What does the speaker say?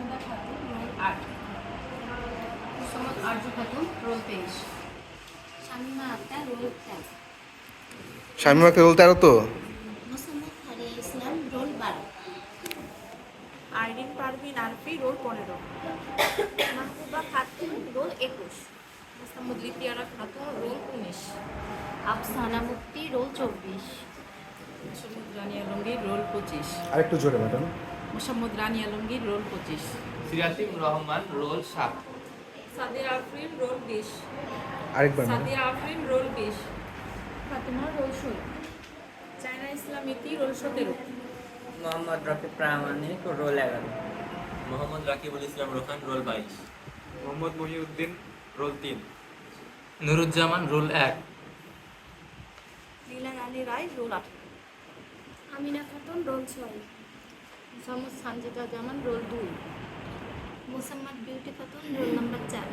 Mahmuda Khatun role আট। Khatun role তেইশ। Shamima Akter role তেরো। শামিমাকে রোল তেরো তো? মোসাম্মদ ফারিয়া ইসলাম রোল বারো। আইরিন পারভিন আরফি রোল পনেরো। মাহবুবা খাতুন রোল একুশ। মোসাম্মদ লিপিয়ারা খাতুন রোল উনিশ। আফসানা মুক্তি রোল চব্বিশ। রোল পঁচিশ। আরেকটু জোরে ম্যাডাম। মোসাম্মদ রানী আলমগীর রোল পঁচিশ। সিরাতিম রহমান রোল সাত। সাদিয়া আফরিন রোল বিশ। আরেকবার সাদিয়া আফরিন রোল বিশ। ফাতেমা রোল ষোলো। চায়না ইসলাম ইতি রোল সতেরো। মোহাম্মদ রফি প্রামাণিক রোল এগারো। মোহাম্মদ রাকিবুল ইসলাম রোহান রোল বাইশ। মোহাম্মদ মহিউদ্দিন রোল তিন। নুরুজ্জামান রোল এক। লীলা রানী রায় রোল আট। আমিনা খাতুন রোল ছয়। মোসাম্মদ সানজিদা জামান রোল দুই। Musammat Beauty Khatun roll number চার।